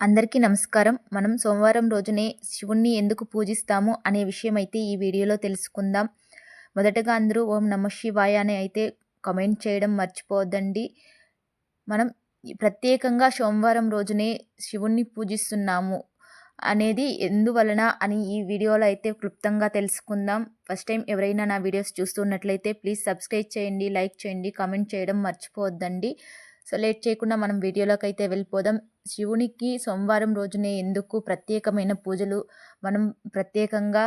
అందరికీ నమస్కారం. మనం సోమవారం రోజునే శివుణ్ణి ఎందుకు పూజిస్తాము అనే విషయం అయితే ఈ వీడియోలో తెలుసుకుందాం. మొదటగా అందరూ ఓం నమ శివాయ అని అయితే కమెంట్ చేయడం మర్చిపోవద్దండి. మనం ప్రత్యేకంగా సోమవారం రోజునే శివుణ్ణి పూజిస్తున్నాము అనేది ఎందువలన అని ఈ వీడియోలో అయితే క్లుప్తంగా తెలుసుకుందాం. ఫస్ట్ టైం ఎవరైనా నా వీడియోస్ చూస్తున్నట్లయితే ప్లీజ్ సబ్స్క్రైబ్ చేయండి లైక్ చేయండి కామెంట్ చేయడం మర్చిపోవద్దండి. సో లేట్ చేయకుండా మనం వీడియోలోకి అయితే వెళ్ళిపోదాం. శివునికి సోమవారం రోజునే ఎందుకు ప్రత్యేకమైన పూజలు మనం ప్రత్యేకంగా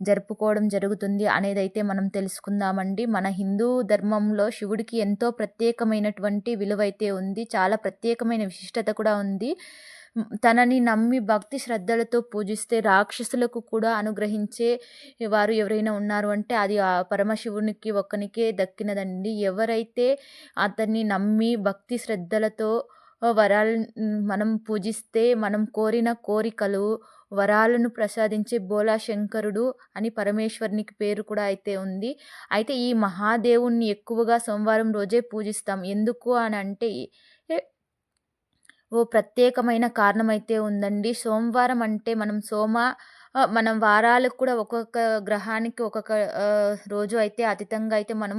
జరుపుకోవడం జరుగుతుంది అనేది అయితే మనం తెలుసుకుందామండి. మన హిందూ ధర్మంలో శివుడికి ఎంతో ప్రత్యేకమైనటువంటి విలువ అయితే ఉంది. చాలా ప్రత్యేకమైన విశిష్టత కూడా ఉంది. తనని నమ్మి భక్తి శ్రద్ధలతో పూజిస్తే రాక్షసులకు కూడా అనుగ్రహించే వారు ఎవరైనా ఉన్నారు అంటే అది ఆ పరమశివునికి ఒక్కనికే దక్కినదండి. ఎవరైతే అతన్ని నమ్మి భక్తి శ్రద్ధలతో వరాలు మనం పూజిస్తే మనం కోరిన కోరికలు వరాలను ప్రసాదించే బోలా శంకరుడు అని పరమేశ్వరునికి పేరు కూడా అయితే ఉంది. అయితే ఈ మహాదేవుణ్ణి ఎక్కువగా సోమవారం రోజే పూజిస్తాం. ఎందుకు అని అంటే ఓ ప్రత్యేకమైన కారణం అయితే ఉందండి. సోమవారం అంటే మనం సోమ మనం వారాలకు కూడా ఒక్కొక్క గ్రహానికి ఒక్కొక్క రోజు అయితే అతీతంగా అయితే మనం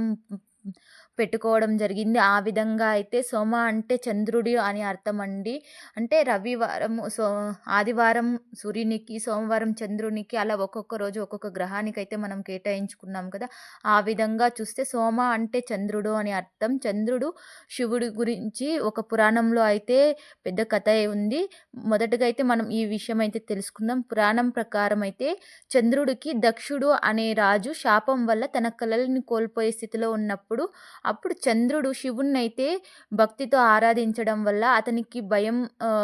పెట్టుకోవడం జరిగింది. ఆ విధంగా అయితే సోమ అంటే చంద్రుడి అని అర్థం అండి. అంటే రవివారం సో ఆదివారం సూర్యునికి సోమవారం చంద్రునికి అలా ఒక్కొక్క రోజు ఒక్కొక్క గ్రహానికి అయితే మనం కేటాయించుకున్నాం కదా. ఆ విధంగా చూస్తే సోమ అంటే చంద్రుడు అని అర్థం. చంద్రుడు శివుడి గురించి ఒక పురాణంలో అయితే పెద్ద కథ ఉంది. మొదటగా అయితే మనం ఈ విషయం అయితే తెలుసుకుందాం. పురాణం ప్రకారం అయితే చంద్రుడికి దక్షుడు అనే రాజు శాపం వల్ల తన కళల్ని కోల్పోయే స్థితిలో ఉన్నప్పుడు అప్పుడు చంద్రుడు శివుణ్ణైతే భక్తితో ఆరాధించడం వల్ల అతనికి భయం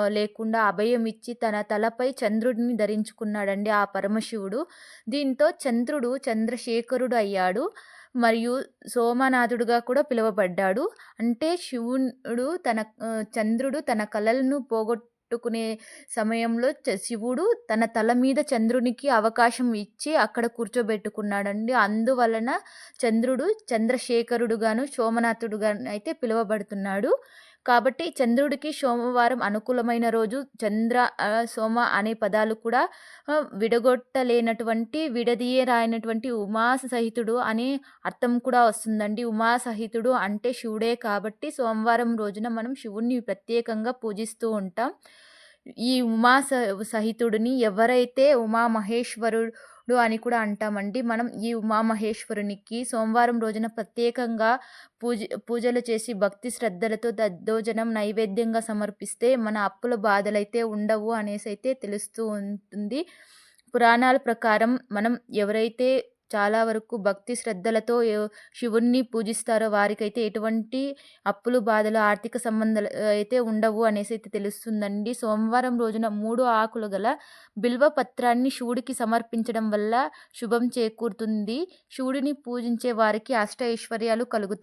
లేకుండా అభయం ఇచ్చి తన తలపై చంద్రుడిని ధరించుకున్నాడండి ఆ పరమశివుడు. దీంతో చంద్రుడు చంద్రశేఖరుడు అయ్యాడు మరియు సోమనాథుడుగా కూడా పిలువబడ్డాడు. అంటే శివుడు తన చంద్రుడు తన కళలను పోగొట్టు పట్టుకునే సమయంలో శివుడు తన తల మీద చంద్రునికి అవకాశం ఇచ్చి అక్కడ కూర్చోబెట్టుకున్నాడండి. అందువలన చంద్రుడు చంద్రశేఖరుడుగాను సోమనాథుడుగాను అయితే పిలువబడుతున్నాడు. కాబట్టి చంద్రుడికి సోమవారం అనుకూలమైన రోజు చంద్ర సోమ అనే పదాలు కూడా విడగొట్టలేనటువంటి విడదీయరాయినటువంటి ఉమా సహితుడు అనే అర్థం కూడా వస్తుందండి. ఉమా సహితుడు అంటే శివుడే కాబట్టి సోమవారం రోజున మనం శివుణ్ణి ప్రత్యేకంగా పూజిస్తూ ఉంటాం. ఈ ఉమా సహితుడిని ఎవరైతే ఉమా మహేశ్వరుడు అని కూడా అంటామండి మనం ఈ ఉమామహేశ్వరునికి సోమవారం రోజున ప్రత్యేకంగా పూజ పూజలు చేసి భక్తి శ్రద్ధలతో దద్దోజనం నైవేద్యంగా సమర్పిస్తే మన అప్పుల బాధలైతే ఉండవు అనేసి అయితే తెలుస్తూ ఉంటుంది. పురాణాల ప్రకారం మనం ఎవరైతే చాలా వరకు భక్తి శ్రద్ధలతో శివుణ్ణి పూజిస్తారో వారికైతే ఎటువంటి అప్పులు బాధలు ఆర్థిక సంబంధాలు అయితే ఉండవు అనేసి అయితే తెలుస్తుందండి. సోమవారం రోజున మూడు ఆకులు గల బిల్వ పత్రాన్ని శివుడికి సమర్పించడం వల్ల శుభం చేకూరుతుంది. శివుడిని పూజించే వారికి అష్ట ఐశ్వర్యాలు కలుగుతాయి.